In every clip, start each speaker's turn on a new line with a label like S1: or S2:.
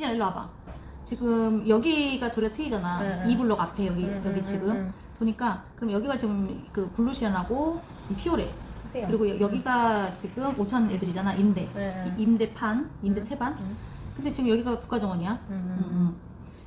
S1: 희진아 일로 와봐. 지금 여기가 도리가 트이잖아.
S2: 응, 응.
S1: 이 블록 앞에 여기
S2: 응,
S1: 여기
S2: 응,
S1: 지금
S2: 응,
S1: 보니까 그럼 여기가 지금 그 블루시안하고 피오레
S2: 하세요.
S1: 그리고 여- 여기가 지금 5천 애들이잖아 임대
S2: 네,
S1: 이- 임대판 임대
S2: 응.
S1: 태반
S2: 응.
S1: 근데 지금 여기가 국가정원이야
S2: 음,
S1: 음,
S2: 음,
S1: 음.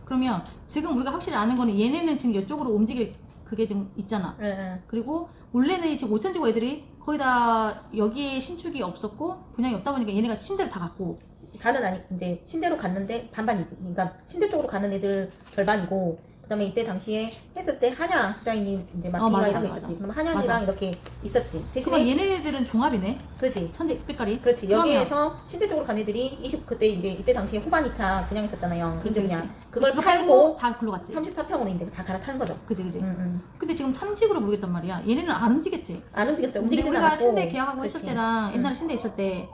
S1: 그러면 지금 우리가 확실히 아는 거는 얘네는 지금 이쪽으로 움직일 그게 좀 있잖아
S2: 네, 네.
S1: 그리고 원래는 지금 5천 지구 애들이 거의 다 여기에 신축이 없었고 분양이 없다 보니까 얘네가 침대를 다 갖고
S2: 반은 아니 이제 신대로 갔는데 반반이지. 그러니까 신대 쪽으로 가는 애들 절반이고 그다음에 이때 당시에 했을 때 한양 수장님 이제 막
S1: 어, 맞아,
S2: 이런 거
S1: 맞아,
S2: 있었지. 그럼 한양이랑
S1: 맞아.
S2: 이렇게 있었지. 대신에
S1: 얘네들은 종합이네
S2: 그렇지.
S1: 천재 빛깔이
S2: 그렇지.
S1: 그러면-
S2: 여기에서 신대 쪽으로 간 애들이 20 그때 이제 이때 당시에 후반 2차 분양 했었잖아요.
S1: 그치,
S2: 인증량.
S1: 그치.
S2: 그걸
S1: 그거
S2: 팔고
S1: 다 글로 갔지
S2: 34평으로 이제 다 갈아탄 거죠.
S1: 그지 그지
S2: 응, 응.
S1: 근데 지금 삼직으로 모르겠단 말이야 얘네는 안 움직였지
S2: 안 움직였어요.
S1: 근데
S2: 움직이진
S1: 우리가
S2: 않았고.
S1: 신대 계약하고 했을
S2: 그렇지.
S1: 때랑
S2: 응.
S1: 옛날에 신대 있을 때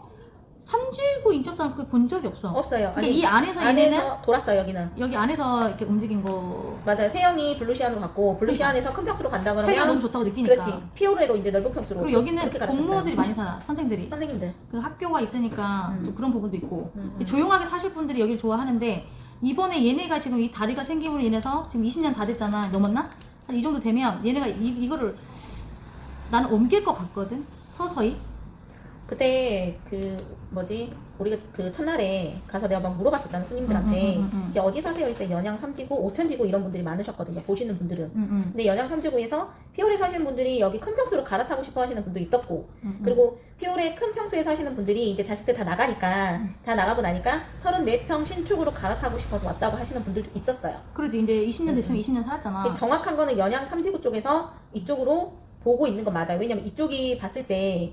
S1: 삼질구 인적사항 거의 본 적이 없어
S2: 없어요.
S1: 그러니까 이 안에서 얘네는
S2: 안에서 돌았어요 여기는.
S1: 여기 안에서 이렇게 움직인 거
S2: 맞아요. 세영이 블루시안으로 갔고 블루시안에서 큰 평수로 간다
S1: 차이가 너무
S2: 그러면
S1: 좋다고 느끼니까
S2: 그렇지. 피오레로 이제 넓은 평수로.
S1: 그리고 여기는
S2: 그렇게 가르쳤어요.
S1: 공무원들이 많이 살아 선생들이
S2: 선생님들.
S1: 그 학교가 있으니까
S2: 음.
S1: 또 그런 부분도 있고
S2: 음, 음.
S1: 조용하게 사실 분들이 여기를 좋아하는데 이번에 얘네가 지금 이 다리가 생김으로 인해서 지금 20년 다 됐잖아 넘었나? 한 이 정도 되면 얘네가 이, 이거를 나는 옮길 것 같거든 서서히
S2: 그때 그 뭐지 우리가 그 첫날에 가서 내가 막 물어봤었잖아 손님들한테
S1: 음, 음, 음, 음.
S2: 이게 어디 사세요? 이때 연양 삼지구, 오천지구 이런 분들이 많으셨거든요 보시는 분들은
S1: 음, 음,
S2: 근데 연양 삼지구에서 피오레 사시는 분들이 여기 큰 평수로 갈아타고 싶어 하시는 분도 있었고
S1: 음, 음.
S2: 그리고 피오레 큰 평수에 사시는 분들이 이제 자식들 다 나가니까
S1: 음.
S2: 다 나가고 나니까 34평 신축으로 갈아타고 싶어서 왔다고 하시는 분들도 있었어요
S1: 그러지 이제 20년 됐으면
S2: 음,
S1: 20년 살았잖아
S2: 정확한 거는 연양 삼지구 쪽에서 이쪽으로 보고 있는 건 맞아요 왜냐면 이쪽이 봤을 때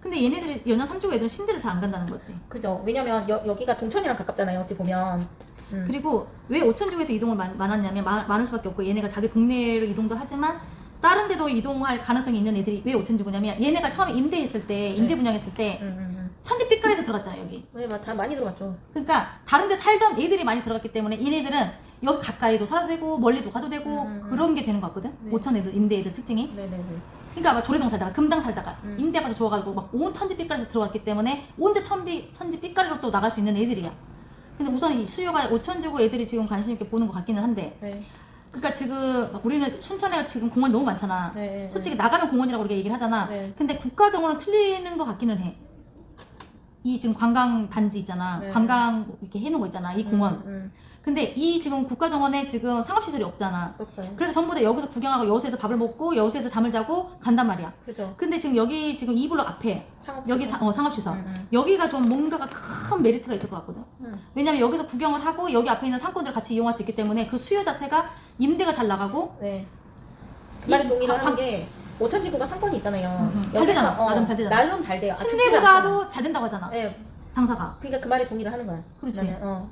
S1: 근데 얘네들이 연양 삼주고 애들은 신대를 잘 안 간다는 거지
S2: 그죠 왜냐면 여, 여기가 동천이랑 가깝잖아요 어찌 보면 음.
S1: 그리고 왜 오천주에서 이동을 많, 많았냐면 많, 많을 수밖에 없고 얘네가 자기 동네로 이동도 하지만 다른 데도 이동할 가능성이 있는 애들이 왜 오천주구냐면 얘네가 처음에 임대했을 때 임대 분양했을 때
S2: 음, 음, 음.
S1: 천지 빛깔에서 들어갔잖아 여기
S2: 네, 막다 많이 들어갔죠.
S1: 그러니까 다른 데 살던 애들이 많이 들어갔기 때문에 얘네들은 여기 가까이도 살아도 되고 멀리도 가도 되고
S2: 음, 음,
S1: 그런 게 되는 것 같거든
S2: 네.
S1: 오천 애들 임대 애들 특징이
S2: 네 네 네.
S1: 그러니까 막 조례동 살다가 금당 살다가
S2: 음.
S1: 임대 아파트 좋아가지고 막 온 천지빛깔에서 들어갔기 때문에 온제 천비 천지빛깔로 또 나갈 수 있는 애들이야 근데 우선 이 수요가 오천 주고 애들이 지금 관심 있게 보는 것 같기는 한데
S2: 네.
S1: 그러니까 지금 막 우리는 순천에 지금 공원 너무 많잖아.
S2: 네.
S1: 솔직히 나가면 공원이라고 우리가 얘기를 하잖아.
S2: 네.
S1: 근데 국가 정원은 틀리는 것 같기는 해. 이 지금 관광 단지 있잖아.
S2: 네.
S1: 관광 이렇게 해놓은 거 있잖아. 이 공원.
S2: 음, 음.
S1: 근데 이 지금 국가 정원에 지금 상업시설이 없잖아.
S2: 없어요.
S1: 그래서 전부 다 여기서 구경하고 여수에서 밥을 먹고 여수에서 잠을 자고 간단 말이야.
S2: 그죠.
S1: 근데 지금 여기 지금 이 블록 앞에
S2: 상업
S1: 여기 사, 어, 상업시설.
S2: 음, 음.
S1: 여기가 좀 뭔가가 큰 메리트가 있을 것 같거든.
S2: 음.
S1: 왜냐면 여기서 구경을 하고 여기 앞에 있는 상권들을 같이 이용할 수 있기 때문에 그 수요 자체가 임대가 잘 나가고
S2: 네.
S1: 그이
S2: 말에 동의를
S1: 관-
S2: 하는 게 오천지구가 상권이 있잖아요.
S1: 음, 음. 잘 되잖아. 나름 잘 되잖아.
S2: 나름 잘 돼요. 아, 않잖아.
S1: 신내보다도 잘 된다고 하잖아.
S2: 네.
S1: 장사가.
S2: 그러니까 그 말에 동의를 하는 거야.
S1: 그렇지.
S2: 나는, 어.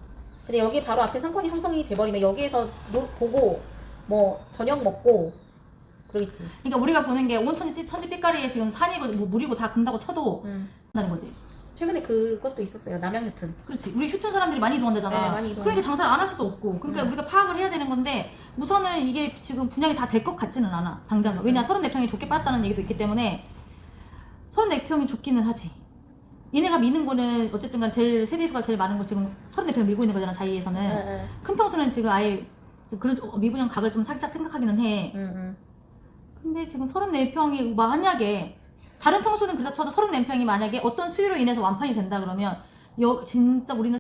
S2: 근데 여기 바로 앞에 상권이 형성이 돼버리면 여기에서 놀, 보고 뭐 저녁 먹고 그러겠지.
S1: 그러니까 우리가 보는 게 온천지 천지 삐까리에 지금 산이고 뭐 물이고 다 근다고 쳐도
S2: 음.
S1: 된다는 거지.
S2: 최근에 그것도 있었어요. 남양 유튼.
S1: 그렇지. 우리 휴촌 사람들이 많이 이동한다잖아.
S2: 네, 많이.
S1: 그러니까 장사를 안 할 수도 없고. 그러니까
S2: 음.
S1: 우리가 파악을 해야 되는 건데 우선은 이게 지금 분양이 다 될 것 같지는 않아. 당장. 왜냐 34평이 좋게 빠졌다는 얘기도 있기 때문에 34평이 좋기는 하지. 얘네가 미는 거는 어쨌든 간 제일 세대수가 제일 많은 거 지금 34평 밀고 있는 거잖아. 자이에서는.
S2: 네, 네.
S1: 큰 평수는 지금 아예 그런 어, 미분양 각을 좀 살짝 생각하기는 해.
S2: 음, 음.
S1: 근데 지금 34평이 만약에 다른 평수는 그렇다 쳐도 34평이 만약에 어떤 수요로 인해서 완판이 된다 그러면 여, 진짜 우리는